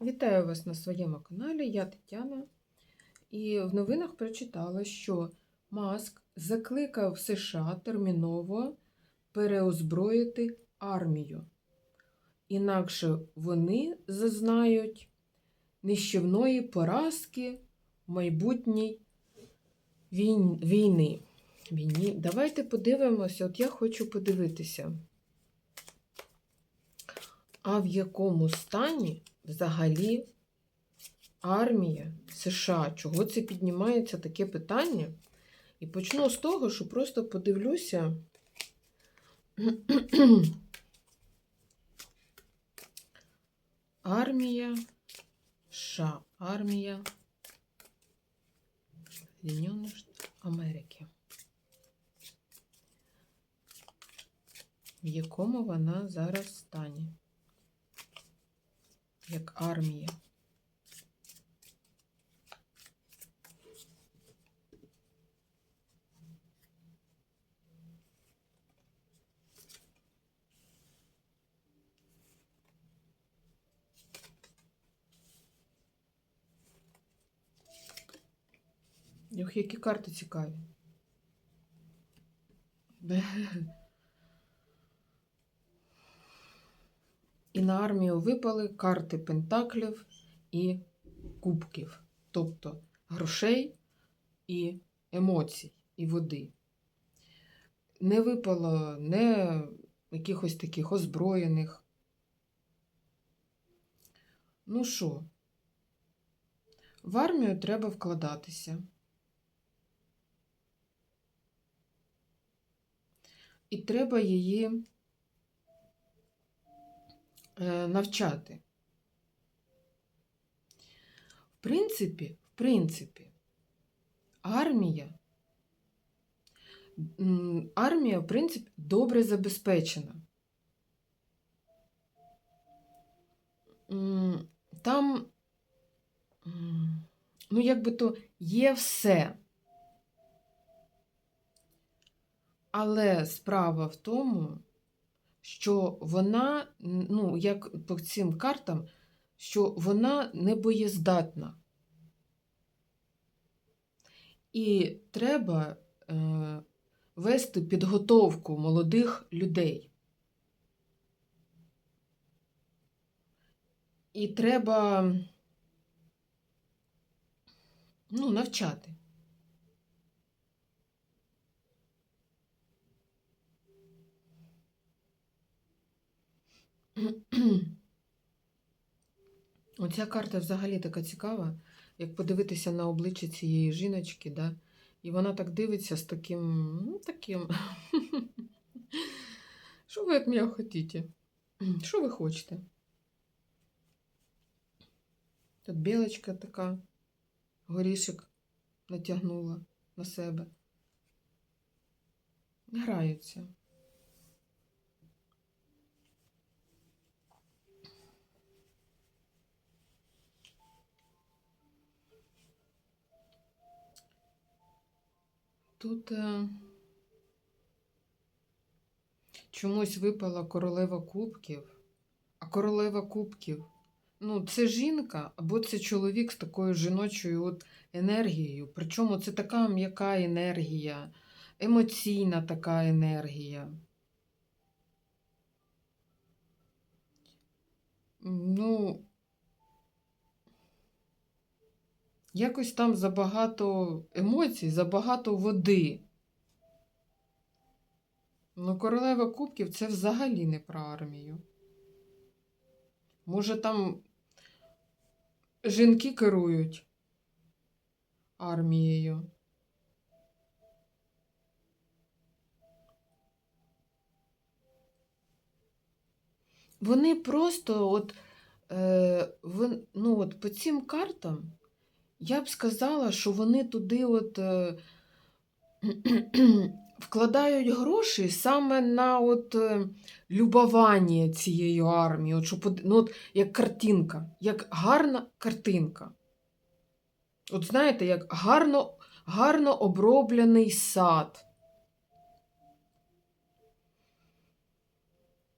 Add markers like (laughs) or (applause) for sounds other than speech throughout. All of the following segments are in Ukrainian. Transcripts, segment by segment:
Вітаю вас на своєму каналі, я Тетяна. І в новинах прочитала, що Маск закликав США терміново переозброїти армію. Інакше вони зазнають нищівної поразки в майбутній війн- війни. Війні. Давайте подивимося, от я хочу подивитися. А в якому стані взагалі армія США? Чого це піднімається таке питання? І почну з того, що просто подивлюся. (clears throat) Армія США. Армія Соединених Штатів Америки. В якому вона зараз стані? Як армія. Ох, які карти цікаві. І на армію випали карти пентаклів і кубків, тобто грошей і емоцій, і води. Не випало не якихось таких озброєних. Ну що, в армію треба вкладатися. І треба її навчати. В принципі, в принципі, армія, армія, в принципі, добре забезпечена. Там, ну, якби то є все. Але справа в тому, що вона, ну, як по цим картам, що вона не боєздатна. І треба е, вести підготовку молодих людей. І треба ну, навчати. (clears throat) Оця карта взагалі така цікава, як подивитися на обличчя цієї жіночки, да? і вона так дивиться з таким, ну, таким. (laughs) Що ви від мене хочете? Що ви хочете? Тут білочка така, горішок натягнула на себе. Граються. Тут е, чомусь випала королева кубків, а королева кубків ну, це жінка або це чоловік з такою жіночою от енергією. Причому це така м'яка енергія, емоційна така енергія. Ну, якось там забагато емоцій, забагато води. Ну, королева кубків це взагалі не про армію. Може, там жінки керують армією. Вони просто от, е, вон, ну, от по цим картам я б сказала, що вони туди от е, (clears throat) вкладають гроші саме на от, е, любування цією армією, щоб, ну, от, як картинка, як гарна картинка. От знаєте, як гарно, гарно оброблений сад.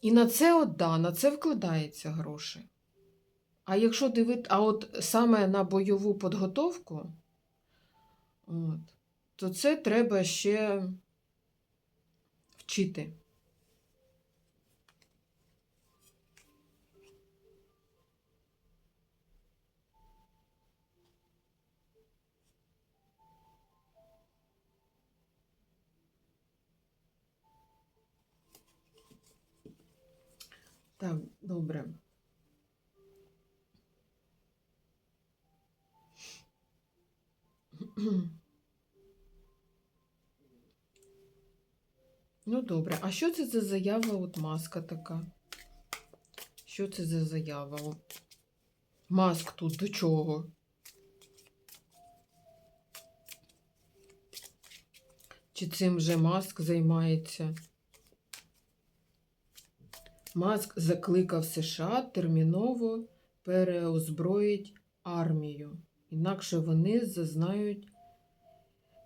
І на це от, да, на це вкладається гроші. А якщо дивити, а от саме на бойову підготовку, от, то це треба ще вчити. Так, добре. (clears throat) Ну, добре. А що це за заява? От маска така? Що це за заява? Маск тут до чого? Чи цим вже маск займається? Маск закликав США терміново переозброїть армію, інакше вони зазнають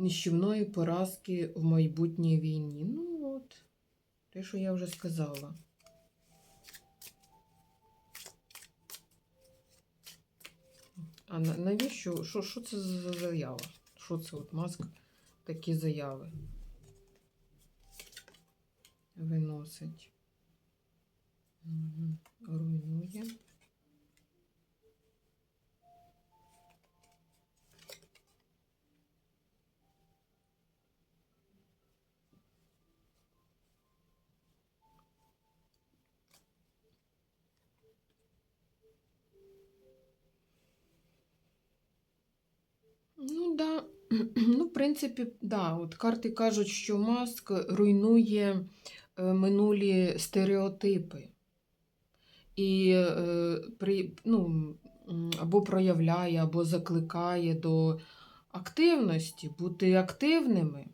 нищівної поразки в майбутній війні. Ну от, те, що я вже сказала. А навіщо? Що, що це за заява? Що це от маск такі заяви виносить? Мгм. Руйнує. Ну, да. (clears throat) Ну, в принципі, да. От карти кажуть, що маск руйнує е, минулі стереотипи. І е, при, ну, або проявляє, або закликає до активності, бути активними.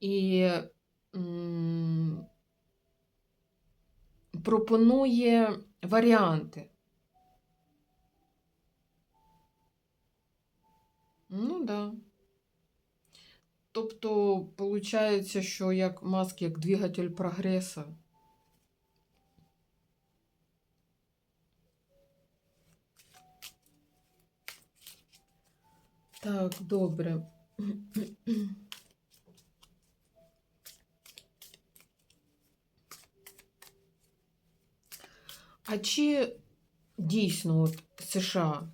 І м, пропонує варіанти. Ну, да. Тобто, виходить, що як маск як двигатель прогресу. Так, добре. А чи дійсно от США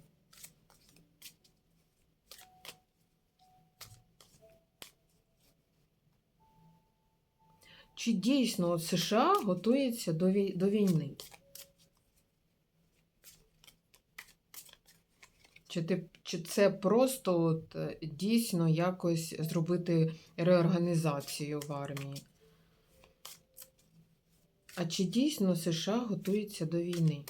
Чи дійсно от США готується до, вій... до війни? Чи, ти... Чи це просто от, е, дійсно якось зробити реорганізацію в армії? А чи дійсно США готується до війни?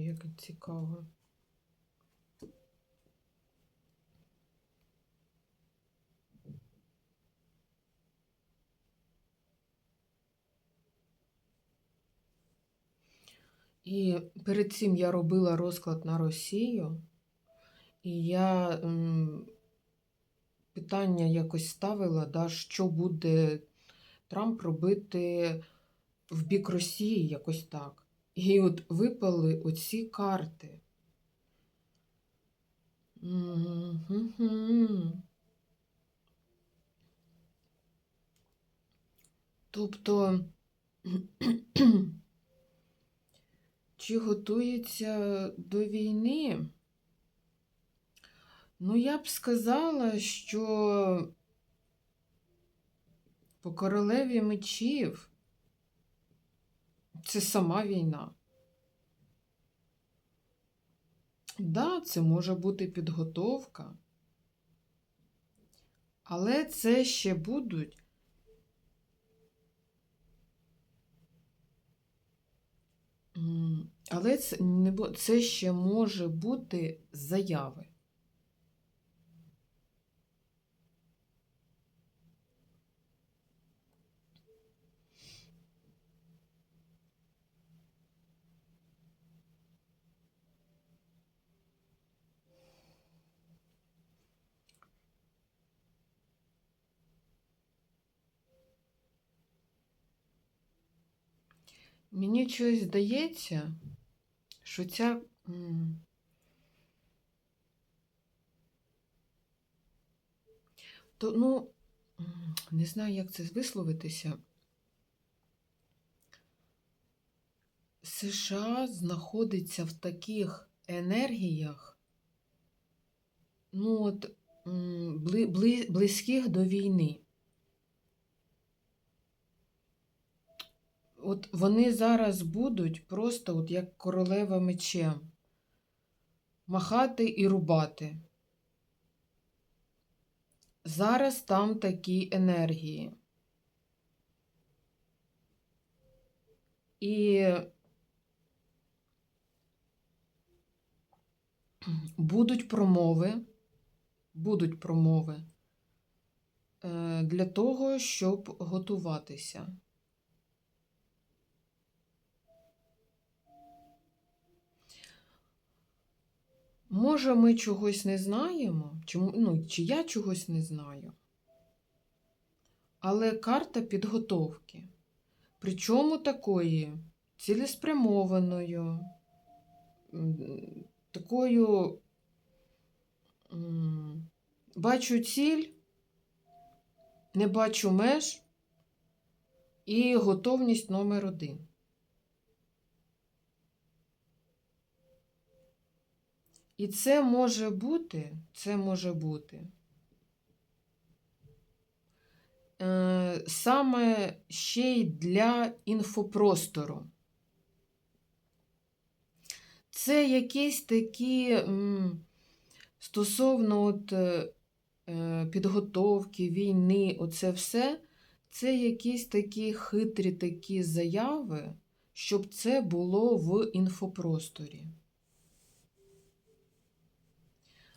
Як цікаво. І перед цим я робила розклад на Росію, і я м, питання якось ставила, да, що буде Трамп робити в бік Росії, якось так. І от випали оці карти. Тобто, (clears throat) чи готується до війни? Ну, я б сказала, що по королеві мечів це сама війна. Да, це може бути підготовка, але це ще будуть але це, це ще може бути заяви. Мені щось здається, що ця. То, ну, не знаю, як це висловитися. США знаходиться в таких енергіях, ну, от, бли, близьких до війни. От вони зараз будуть просто от як королева мечем махати і рубати. Зараз там такі енергії. І будуть промови, будуть промови е, для того, щоб готуватися. Може, ми чогось не знаємо, чи, ну, чи я чогось не знаю. Але карта підготовки. Причому такої цілеспрямованою, такою бачу ціль, не бачу меж і готовність номер один. І це може бути, це може бути е, саме ще й для інфопростору. Це якісь такі стосовно от, е, е, підготовки, війни, оце все, це якісь такі хитрі такі заяви, щоб це було в інфопросторі.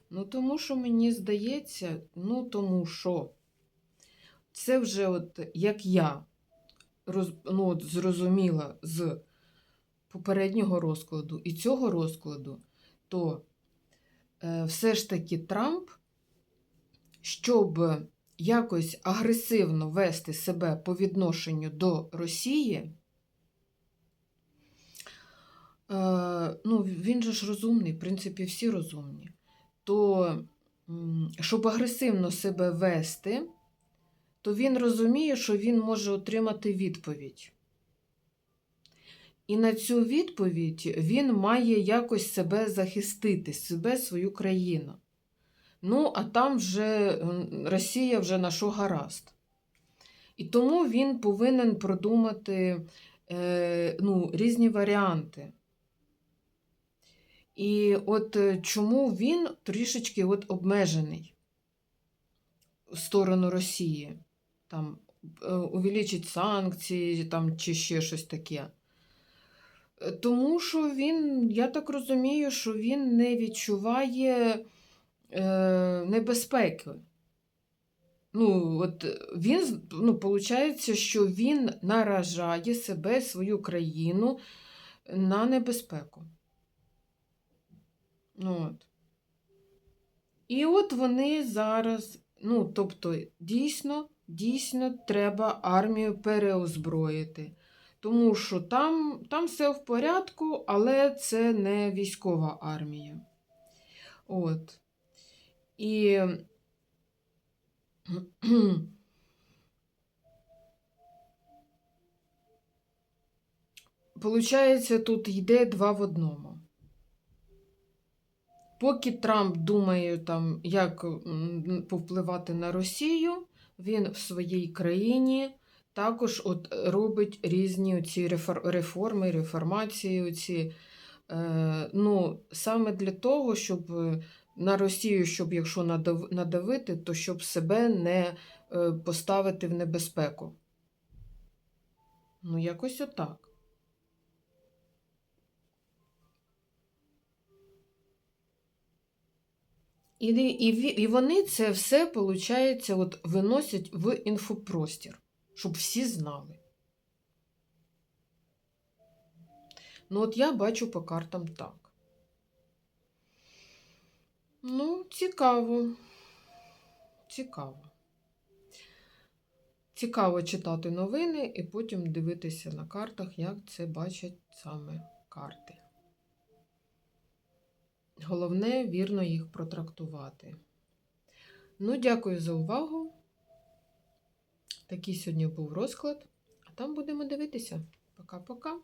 Ну, тому що мені здається, ну тому що це вже от як я роз, ну, от зрозуміла з попереднього розкладу і цього розкладу, то е, все ж таки Трамп, щоб якось агресивно вести себе по відношенню до Росії, е, ну, він же ж розумний, в принципі, всі розумні то щоб агресивно себе вести, то він розуміє, що він може отримати відповідь. І на цю відповідь він має якось себе захистити, себе, свою країну. Ну, а там вже Росія вже на що гаразд. І тому він повинен продумати е, ну, різні варіанти. І от е, чому він трішечки от обмежений в сторону Росії, там е, увеличить санкції там, чи ще щось таке. Е, Тому що він, я так розумію, що він не відчуває е, небезпеки. Ну, от він, ну, виходить, що він наражає себе, свою країну на небезпеку. Ну, от. І от вони зараз, ну, тобто, дійсно, дійсно треба армію переозброїти. Тому що там, там все в порядку, але це не військова армія. От. І (clears throat) Получається, тут йде два в одному. Поки Трамп думає, там, як повпливати на Росію, він в своїй країні також от робить різні ці реформи, реформації. Ці, е, ну, саме для того, щоб е, на Росію, щоб якщо надав, надавити, то щоб себе не е, поставити в небезпеку. Ну, якось отак. І, і, і вони це все, виходить, от, виносять в інфопростір, щоб всі знали. Ну, от я бачу по картам так. Ну, цікаво. Цікаво. Цікаво читати новини і потім дивитися на картах, як це бачать саме карти. Головне вірно їх протрактувати. Ну, дякую за увагу. Такий сьогодні був розклад, а там будемо дивитися. Пока-пока.